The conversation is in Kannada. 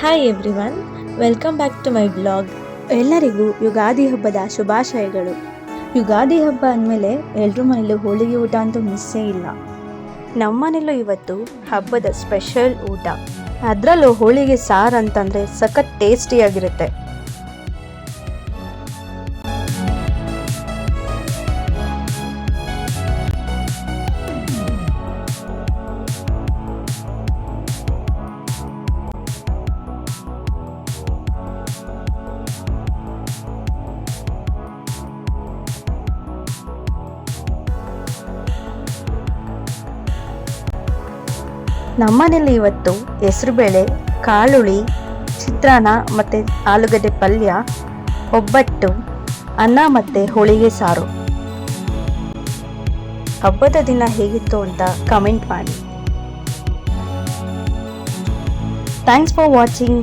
Hi everyone welcome back to my blog ಎಲ್ಲರಿಗೂ ಯುಗಾದಿ ಹಬ್ಬದ ಶುಭಾಶಯಗಳು. ಯುಗಾದಿ ಹಬ್ಬ ಅಂದಮೇಲೆ ಎಲ್ಲರೂ ಮನೇಲೂ ಹೋಳಿಗೆ ಊಟ ಅಂತೂ ಮಿಸ್ಸೇ ಇಲ್ಲ. ನಮ್ಮ ಮನೇಲೂ ಇವತ್ತು ಹಬ್ಬದ ಸ್ಪೆಷಲ್ ಊಟ. ಅದರಲ್ಲೂ ಹೋಳಿಗೆ ಸಾರು ಅಂತಂದರೆ ಸಖತ್ ಟೇಸ್ಟಿಯಾಗಿರುತ್ತೆ ನಮ್ಮನೇಲಿ ಇವತ್ತು ಹೆಸರುಬೇಳೆ ಕಾಳುಳಿ, ಚಿತ್ರಾನ್ನ ಮತ್ತು ಆಲೂಗಡ್ಡೆ ಪಲ್ಯ, ಒಬ್ಬಟ್ಟು, ಅನ್ನ ಮತ್ತು ಹೋಳಿಗೆ ಸಾರು. ಹಬ್ಬದ ದಿನ ಹೇಗಿತ್ತು ಅಂತ ಕಮೆಂಟ್ ಮಾಡಿ. Thanks for watching